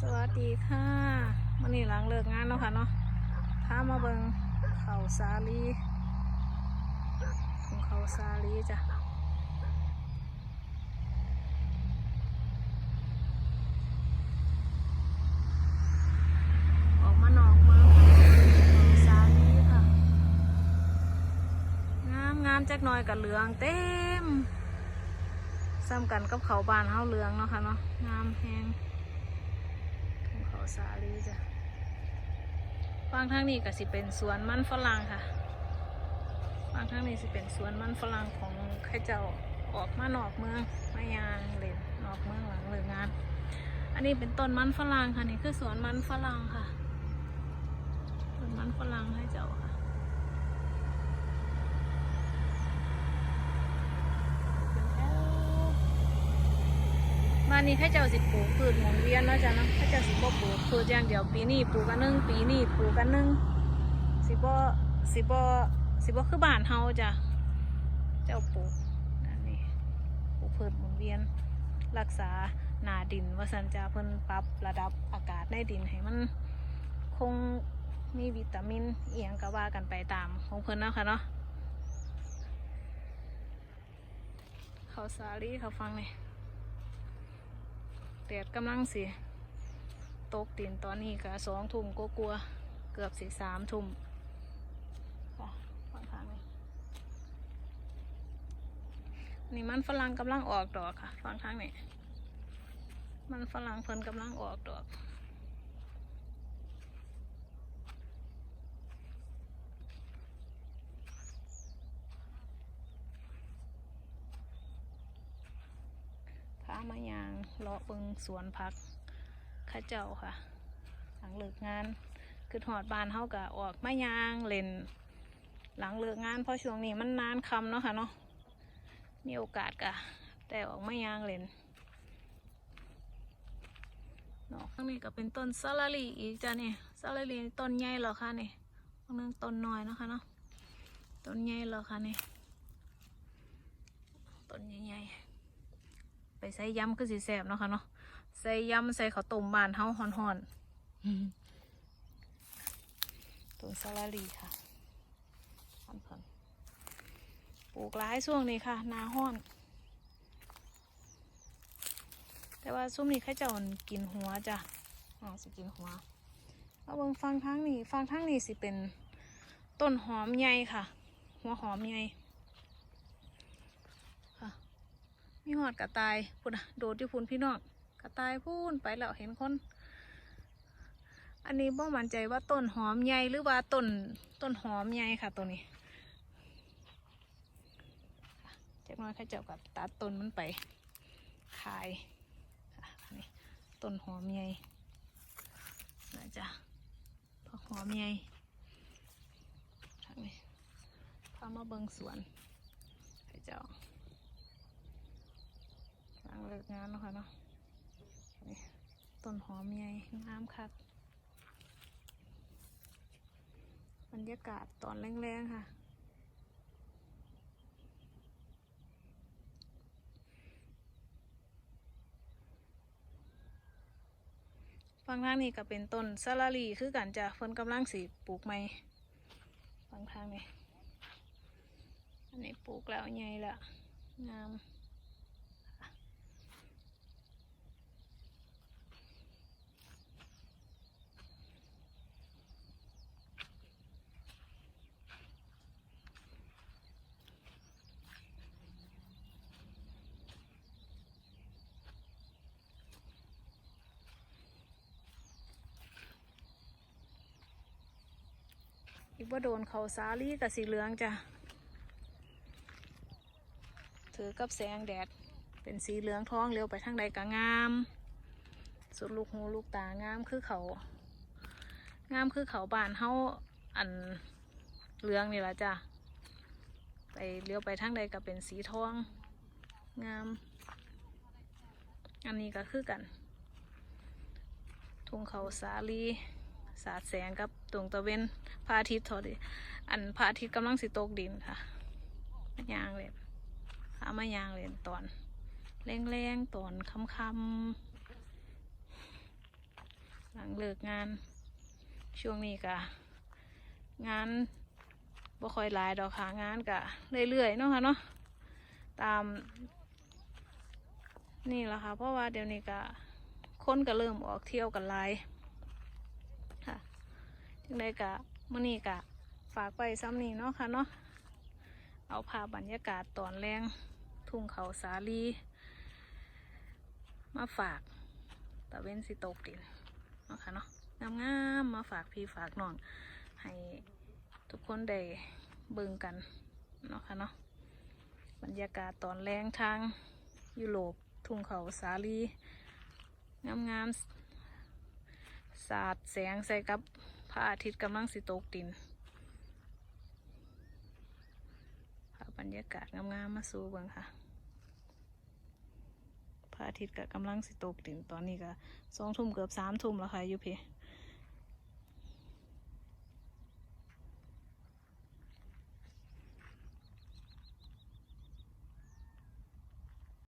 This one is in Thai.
สวัสดีค่ะวันนี้หลังเลิกงานเนาะค่ะเนาะพามาเบิงเขาสาลีของเขาสาลีจ้ะออกมานอกมืองเขาสาลีค่ะงามงามจักหน่อยกับเหลืองเต็มซ้ำกันกับเขาบานเฮาเหลืองเนาะค่ะเนาะงามแฮงของ สาลีจ้ะฟางทางนี้ก็สิเป็นสวนมันฝรั่งค่ะฟางทางนี้สิเป็นสวนมันฝรั่งของข้าเจ้าออกมานอกเมืองมายางเล่นนอกเมืองหลังเลิกงาน อันนี้เป็นต้นมันฝรั่งค่ะนี่คือสวนมันฝรั่งค่ะต้นมันฝรั่งให้เจ้าค่ะเป็นแถว บ้านนี้ข้าเจ้าสิปลูกพืชหมุนเวียนเนาะจ้ะเนาะข้าเจ้าสิบ่ปลูกพืชอย่างเดียวปีนี้ปลูกกันนึงปีนี้ปลูกกันนึงสิบ่สิบ่สิบ่คือบ้านเฮาจ้ะเจ้าปลูกอันนี้ปลูกพืชหมุนเวียนรักษาหนาดินว่าสันจาเพิ่นปรับระดับอากาศในดินให้มันคงมีวิตามินเอียงก็ว่ากันไปตามของเพิ่นเนาะค่ะเนาะเขาสาลีเขาฟังนี่ แดดกำลังสิตกตินตอนนี้ก็สองทุ่มก็กลัวเกือบสิสามทุ่มค่ะฟังทางนี้นี่มันฝรั่งกำลังออกดอกค่ะฟังทางนี้มันฝรั่งเพิ่นกำลังออกดอก พามายางเลาะเบิงสวนพักข้าเจ้าค่ะ หลังเลิกงานคือหอดบานเฮากะออกมายางเล่น หลังเลิกงานเพราะช่วงนี้มันนานคำเนาะค่ะเนาะมีโอกาสกะแต่ออกมายางเล่นเนาะข้างนี้ก็เป็นต้นซาลาลีอีกจ้ะเนี่ยซาลาลีต้นใหญ่เหรอคะเนี่ยข้างนึงต้นน้อยนะคะเนาะต้นใหญ่เหรอคะเนี่ยต้นใหญ่ๆ ใส่ยำคือสีแสบเนาะค่ะเนาะใส่ยำใส่ข้าวต้มบ้านเฮาห่อนๆต้นซาลาลีค่ะพันพันปลูกหลายช่วงนี้ค่ะนาห้อน แต่ว่าช่วงนี้ข้าเจ้ากินหัวจ้ะอ๋อสิกินหัวเอาเบิ่งฟังทางนี้ฟังทางนี้สิเป็นต้นหอมใหญ่ค่ะ หัวหอมใหญ่ มีหอดกระต่ายพุ่นอะโดดที่พุ่นพี่น้องกระต่ายพุ่นไปแล้วเห็นคน อันนี้บ่มั่นใจว่าต้นหอมใหญ่หรือว่าต้นต้นหอมใหญ่ค่ะตัวนี้จากน้อยข้าเจ้ากับตัดต้นมันไป ขายนนี้ต้นหอมใหญ่นะจ๊ะผักหอมใหญ่ทางนี้พามาเบิงสวนข้าเจ้า งเลิกงานเนาะค่ะเนาะต้นหอมใหญ่งามคักบรรยากาศตอนแรงๆค่ะฝั่งทางนี้ก็เป็นต้นซาลาลีคือกันจ้ะเพิ่นกำลังสีปลูกใหม่ฝั่งทางนี้อันนี้ปลูกแล้วใหญ่ล้วงาม อีกว่าโดนเขาสาลีกับสีเหลืองจ้ะ ถือกับแสงแดด เป็นสีเหลืองท้องเลี้ยวไปทางใดก็งาม สุดลูกหูลูกตางามคือเขา งามคือเขาบานเฮาอันเหลืองนี่ละจ้ะ ไปเลี้ยวไปทางใดก็เป็นสีทอง งาม อันนี้ก็คือกัน ทุ่งเขาสาลี สาดแสงกับดวงตะเวนพระอาทิตย์ทอดอันพระอาทิตย์กำลังสิตกดินค่ะมยางเลยพามายางเลยตอนแรงๆตอนค่ำๆหลังเลิกงาน ช่วงนี้กะงานบ่ค่อยหลายดอกค่ะงานกะเรื่อยๆเนาะค่ะเนาะตาม นี่แหละค่ะ เพราะว่าเดี๋ยวนี้กะคนก็เริ่มออกเที่ยวกันหลายค่ จึงได้กะมื่อนี้กะฝากไปซ้ำนี้เนาะค่ะเนาะเอาภาพบรรยากาศตอนแรงทุ่งเขาสาลี มาฝากตะเว้นสิตกดินเนาะค่ะเนาะงามๆมมาฝากพี่ฝากน้องให้ทุกคนได้เบิ่งกันเนาะค่ะเนาะบรรยากาศตอนแรงทางยุโรปทุ่งเขาสาลี งามๆสาดแสงใส่กับ ระอาทิตย์กำลังสิตกดินภาพบรรยากาศงามๆมาสู่เบิ่งค่ะพระอาทิตย์ก็กำลังสิตกดินตอนนี้ก็สองทุ่มเกือบสามทุ่มแล้วค่ะยูพี่